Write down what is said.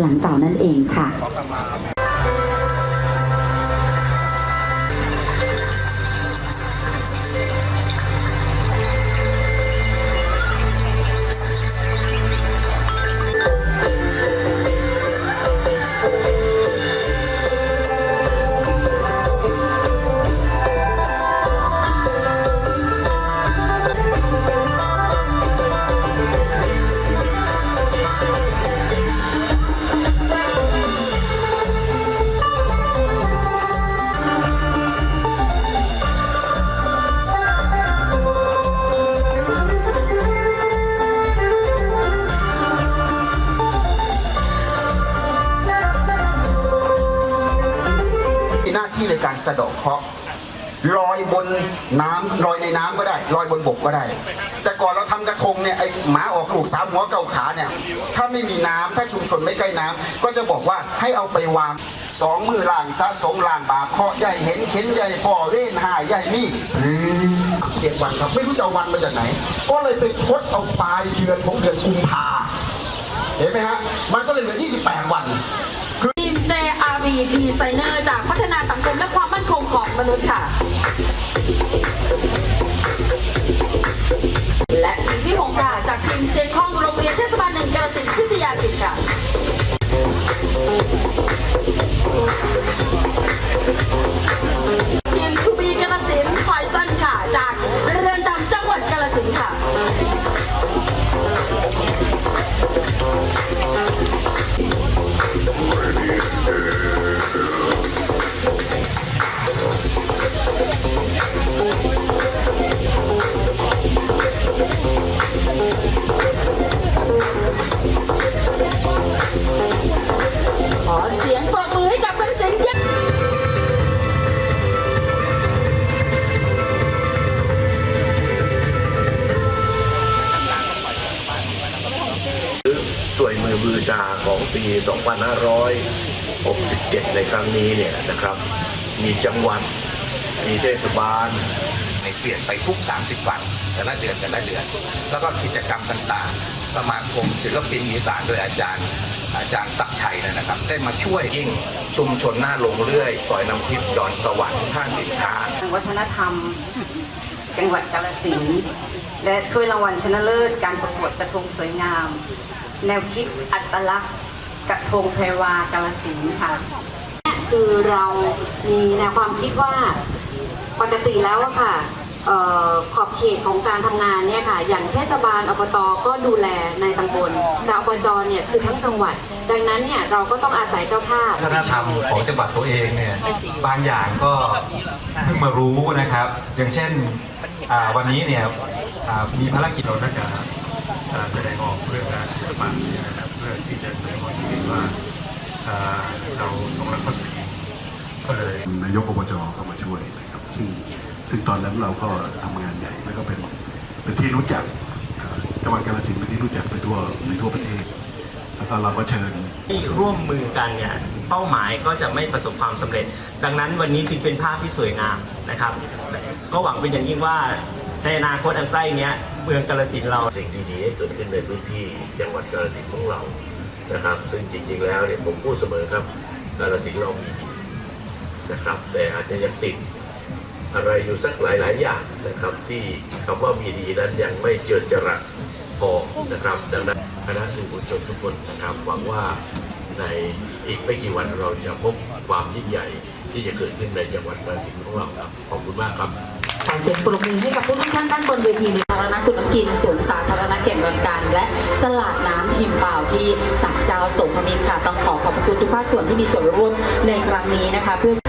หลังเต่านั่นเองค่ะ ที่ในการสะเดอกเคราะห์ลอยบนน้ำลอยในน้ำก็ได้ลอยบนบกก็ได้ แต่ก่อนเราทำกระทงเนี่ยไอหมาออกลูกสามหัวเก่าขาเนี่ยถ้าไม่มีน้ำถ้าชุมชนไม่ใกล้น้ำก็จะบอกว่าให้เอาไปวางสองมือล่างซะสงล่างบาปเคาะใหญ่เห็นเข็นใหญ่พ่อเว้นหายใหญ่มีสิบเอ็ดวันครับไม่รู้จะวันมาจากไหน ก็เลยไปทดเอาปลายเดือนของเดือนกุมภาเห็นไหมฮะมันก็เลยเหลือ 28 วัน ดีไซเนอร์จากพัฒนาสังคมและความมั่นคงของมนุษย์ค่ะ และทีมที่หงกาจากทีมเซียนคองโรงเรียน สวยมือบูชาของปี 2567 ในครั้งนี้เนี่ยนะครับ มีจังหวัด มีเทศบาลในเปลี่ยนไปทุก 30 วันแต่ละเดือนแต่ละเดือน แล้วก็กิจกรรมต่างๆ สมาคมศิลปินอีสานโดยอาจารย์ อาจารย์ศักดิ์ชัยนะครับ ได้มาช่วยยิ่งชุมชนหน้าลงเรื่อยซอยน้ำทิพย์ดอนสวรรค์ท่าสินค้าวัฒนธรรมจังหวัดกาฬสินธุ์และถ้วยรางวัลชนะเลิศการประกวดกระทงสวยงาม แนวคิดอัตลักษณ์กระทงแพรวากาฬสินธุ์ค่ะ คือเรามีแนวความคิดว่าปกติแล้วอะค่ะเอ่อขอบเขตของการทำงานเนี่ยค่ะ อย่างเทศบาลอบตก็ดูแลในตำบลแต่อบจเนี่ยคือทั้งจังหวัด ดังนั้นเนี่ยเราก็ต้องอาศัยเจ้าภาพวัฒนธรรมของจังหวัดตัวเองเนี่ยบางอย่างก็เพิ่งมารู้นะครับ อย่างเช่นอ่าวันนี้เนี่ยอ่ามีภารกิจเราก็จะอ่าแสดงออกเรื่องการ ศิลปะเนี่ยนะครับเพื่อที่จะแสดงออกให้เห็นว่าอ่าเราต้องรักคนดีก็เลยนายกอบจก็มาช่วยนะครับ ซึ่งซึ่งตอนนั้นเราก็ทำงานใหญ่แล้วก็เป็นเป็นที่รู้จักเอ่อจังหวัดกาฬสินธุ์เป็นที่รู้จักไปทั่วในทั่วประเทศแล้วก็เราก็เชิญที่ร่วมมือกันเนี่ยเป้าหมายก็จะไม่ประสบความสำเร็จ ดังนั้นวันนี้จึงเป็นภาพที่สวยงามนะครับ ก็หวังเป็นอย่างยิ่งว่า ในอนาคตอันใกล้เนี้ยเมืองกาฬสินเราสิ่งดีๆให้เกิดขึ้นในพื้นที่จังหวัดกาฬสินของเรานะครับ ซึ่งจริง ๆ แล้วเนี่ยผมพูดเสมอครับกาฬสินเรามีนะครับ แต่อาจจะยังติดอะไรอยู่สักหลาย ๆ อย่างนะครับ ที่คำว่ามีดีนั้นยังไม่เจิดจรัสพอนะครับ ดังนั้นคณะสื่อมวลชนทุกคนนะครับหวังว่าในอีกไม่กี่วันเราจะพบความยิ่งใหญ่ที่จะเกิดขึ้นในจังหวัดกาฬสินธุ์ของเราครับ ขอบคุณมากครับ ขอเสียงปรบมือให้กับผู้ทุกท่านด้านบนเวทีสาธารณะคุณน้ำกินสวนสาธารณะเก่งรังการและตลาดน้ำพิมพ์เปล่าที่สักเจ้าสมพมิตรค่ะต้องขอขอบพระคุณทุกภาคส่วนที่มีส่วนร่วมในครั้งนี้นะคะเพื่อ